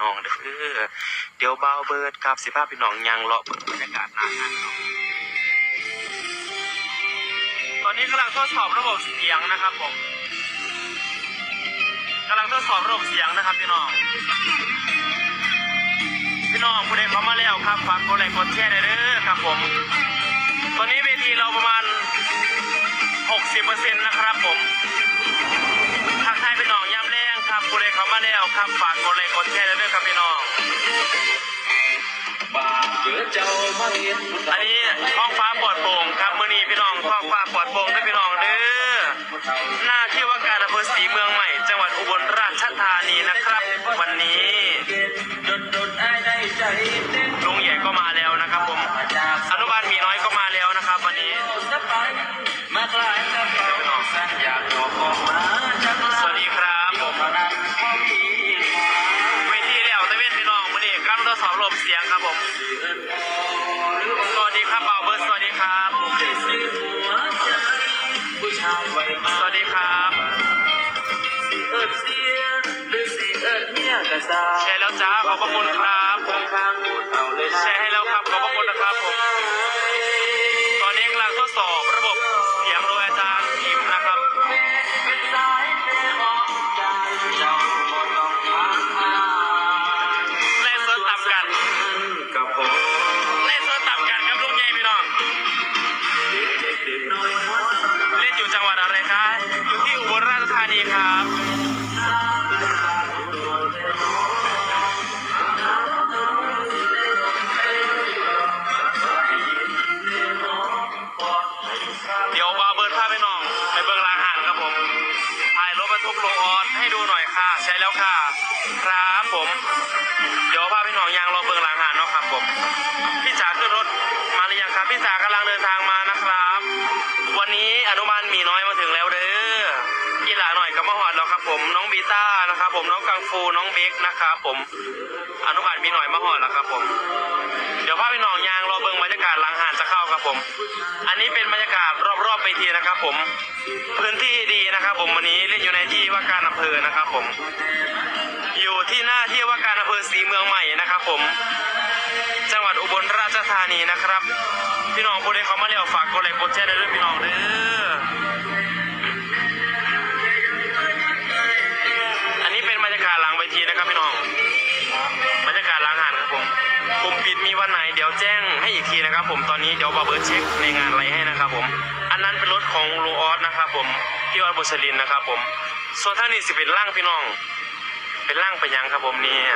น้องเด้อเดี๋ยวเบาเบิร์ดครับสิภาพพี่น้องยังเลาะบรรยากาศหน้างานเนาะตอนนี้กำลังทดสอบระบบเสียงนะครับผมกำลังทดสอบระบบเสียงนะครับพี่น้อง พี่น้องผู้ใดเข้ามาแล้วครับฝากกดไลค์กดแชร์ได้เด้อครับผม ตอนนี้เวทีเราประมาณ 60%นะครับผมทักทายพี่น้อง ครับผู้ใดเขามาแล้วครับฝากกดไลค์กดแชร์ได้เด้อครับพี่น้อง อันนี้ท้องฟ้าปลอดโปร่งครับมื้อนี้พี่น้องท้องฟ้าปลอดโปร่งด้อพี่น้องเด้อหน้าที่ว่าการอำเภอศรีเมืองใหม่ จังหวัดอุบลราชธานีนะครับ วันนี้ดนดนไอ้ได้ใจเต้ แชร์แล้วจ้าขอบพระคุณครับข้างๆเอาเลยนะแชร์ให้แล้วครับขอบพระคุณนะครับผมตอนนี้กำลังทดสอบระบบเสียงโดยอาจารย์พิมพ์นะครับเป็นสายเป็นของใจเจ้าบ่ต้องถามหาเล่นสดตับกันกับผมเล่นสดตับกันครับลุงใหญ่พี่น้อง หานเนาะครับผมพี่จ๋าขึ้นรถมาหรือยังครับ พี่จ๋ากำลังเดินทางมานะครับ วันนี้อนุบาลมีน้อยมาถึงแล้วเด้อพี่หลาหน่อยก็มาหอดแล้วครับ ผมน้องบีต้านะครับ ผมน้องกังฟูน้องเบคนะครับผมอนุบาลมีหน้อยมาหอดแล้วครับ ผม เดี๋ยวพาพี่น้องยางรอเบิงบรรยากาศหลังหานจะเข้าครับผม อันนี้เป็นบรรยากาศรอบๆไปทีนะครับ ผม พื้นที่ดีนะครับ ผมวันนี้เล่นอยู่ในที่ว่าการอำเภอนะครับ ผม อยู่ที่หน้าที่ว่าการอำเภอศรีเมืองใหม่นะครับ ผม ธานีนะครับ พี่น้องผู้ใดเขามาเลี้ยวฝากกดไลค์กดแชร์ได้ด้วยพี่น้องเด้ออันนี้เป็นบรรยากาศหลังเวทีนะครับพี่น้องบรรยากาศล้างหานครับผมปุ่มปิดมีวันไหนเดี๋ยวแจ้งให้อีกทีนะครับ ผมตอนนี้เดี๋ยวบาเบิร์ดเช็คในงานอะไรให้นะครับ ผม อันนั้นเป็นรถของลุงออสนะครับ ผมที่วัดบุษลินนะครับ ผมส่วนท่านนี้สิเป็นร่างพี่น้อง เป็นร่างไปยังครับผมเนี่ย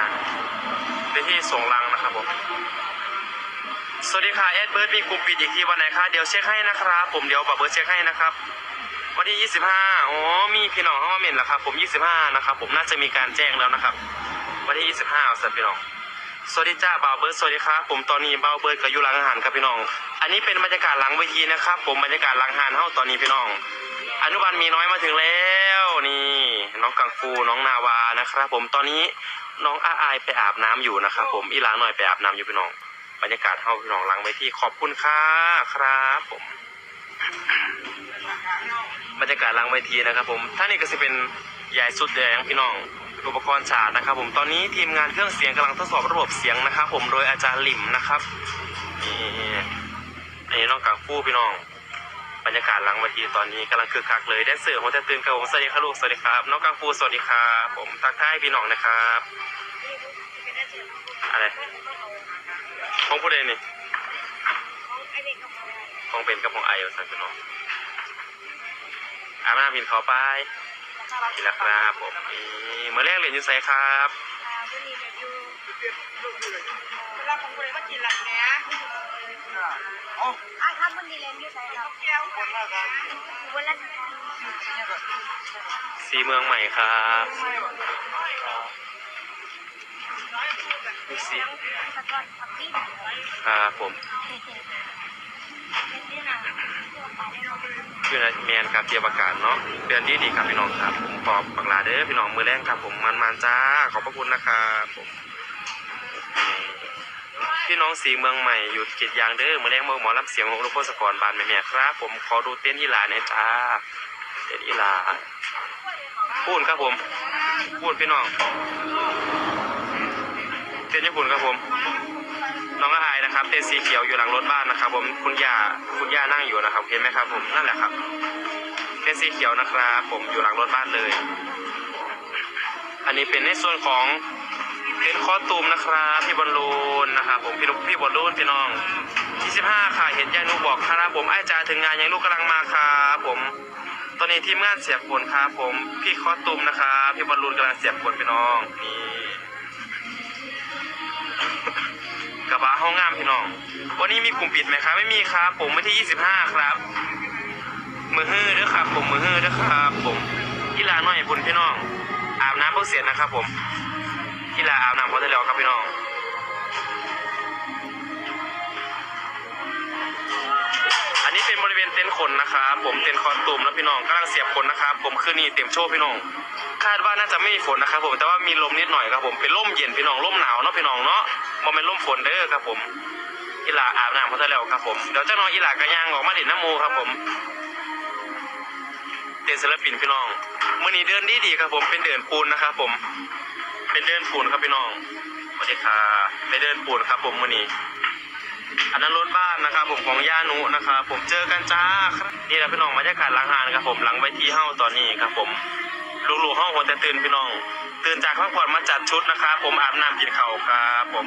เป็นที่ส่งรังนะครับผม สวัสดีค่ะแอดเบิร์ดมีกลุ่มปิดอีกทีวันไหนคะเดี๋ยวเช็คให้นะครับ ผมเดี๋ยวบาเบิร์ดเช็คให้นะครับวันที่ 25อ๋อมีพี่น้องเข้ามาเมนแล้วครับผม 25 นะครับ ผมน่าจะมีการแจ้งแล้วนะครับ วันที่ 25เอาสัตว์พี่น้องสวัสดีจ้าบ่าวเบิร์ดสวัสดีครับผมตอนนี้บ่าวเบิร์ดกับอยู่หลังอาหารครับพี่น้อง อันนี้เป็นบรรยากาศหลังเวทีนะครับ ผมบรรยากาศหลังอาหารเฮ้าตอนนี้พี่น้อง อนุบาลมีน้อยมาถึงแล้วนี่น้องกังฟูน้องนาวานะครับ ผมตอนนี้น้องอาอายไปอาบน้ำอยู่นะครับ ผมอีหลาหน่อยไปอาบน้ำอยู่พี่น้อง บรรยากาศเฮาพี่น้องหลังเวทีขอบคุณค่ะครับผมบรรยากาศหลังเวทีนะครับผมท่านนี้ก็จะเป็นใหญ่สุดแดงพี่น้องอุปกรณ์ฉากนะครับ ผมตอนนี้ทีมงานเครื่องเสียงกำลังทดสอบระบบเสียงนะครับ ผมโดยอาจารย์หลิมนะครับนี่อันนี้น้องกังฟูพี่น้อง บรรยากาศหลังเวทีตอนนี้กำลังคึกคักเลยแดนเซอร์หัวใจตื่นครับผมสวัสดีครับลูกสวัสดีครับน้องกังฟูสวัสดีครับผมทักทายพี่น้องนะครับ อะไร ของผู้ใดนี่ของเป็นกับของไอเอาสักพี่น้องอามาบินเขาไปกินแล้วครับผมนี่เมื่อแรกเรียนอยู่ไสครับเวลาของบริวารกินหลักเนี้ยอะครับวันนี้เล่นอยู่ไหนครับแก้วคนละกันอยู่บนรัชดาสีเมืองใหม่ครับ ดูสิสะกดทับบี้ครับผมเล่นที่ไหนเที่ยวไปได้ลงคือนะแมนครับเทียบอากาศเนาะเดือนที่ดีครับพี่น้องครับผมขอบปักหลาเด้อพี่น้องมือแรงครับผมมันมันจ้าขอบพระคุณนะครับผมพี่น้องสีเมืองใหม่อยู่เกียรติยางเด้อมือแรงเมืองหมอลำเสียงของลูกพ่อสกรบานแม่แม่ครับ ผมขอดูเต้นอีหลาหน่อยจ้าเต้นอีหลาพูดครับผม พูดพี่น้อง เต้นญี่ปุ่นครับผม น้องอายนะครับ เต้นสีเขียวอยู่หลังรถบ้านนะครับ ผมคุณย่าคุณย่านั่งอยู่นะครับ เห็นไหมครับ ผมนั่นแหละครับ เต้นสีเขียวนะครับ ผมอยู่หลังรถบ้านเลย อันนี้เป็นในส่วนของเต้นคอตูมนะครับพี่บอลลูนนะครับผมพี่ลูกพี่บอลลูนพี่น้องที่สิบห้าค่ะเห็นยายนุบอกครับผมไอ้ายจาถึงงานยายลูกกำลังมาครับผมตอนนี้ทีมงานเสียบผลครับผม พี่คอตูมนะครับพี่บอลลูนกำลังเสียบผลพี่น้องนี่ กระบะห้องงามพี่น้อง วันนี้มีกลุ่มปิดไหมครับไม่มีครับ ผมวันที่ 25 ครับ มือฮื้อด้อครับ ผมมือฮื้อด้อครับ ผมกีฬาน้อยบุญพี่น้อง อาบน้ำเพื่อเสียนะครับ ผมกีฬาอาบน้ำเพอได้แล้วครับพี่น้อง ริเวณเต็นนะครับผมเต็นคอนตุ่มแล้วพี่น้องกำลังเสียบขนนะครับผมคืนนี้เต็มโชว์พี่น้อง คาดว่าน่าจะไม่มีฝนนะครับ ผมแต่ว่ามีลมนิดหน่อยครับผมเป็นลมเย็นพี่น้องลมหนาวเนาะพี่น้องเนาะมันเป็นลมฝนเด้อครับผมอีหลาอาบน้ำพอได้แล้วครับผมเดี๋ยวเจ้าน้องอีหลากระยางออกมาดิดน้ำมูครับผมเต้นศิลปินพี่น้องมื่อนี้เดินดีดีครับผมเป็นเดินปูนนะครับผม เป็นเดินปูนครับพี่น้องสวัสดีครับเป็นเดินปูนครับผมมื่อนี้ อันนั้นรถบ้านนะครับผมของย่านุนะครับผมเจอกันจ้านี่แหละพี่น้องบรรยากาศหลังหานครับผมหลังไปทีเฮ้าตอนนี้ครับผมลูกๆห้องหัวแต่ตื่นพี่น้อง ตื่นจากพักผ่อนมาจัดชุดนะครับผมอาบน้ำกินข้าวครับผม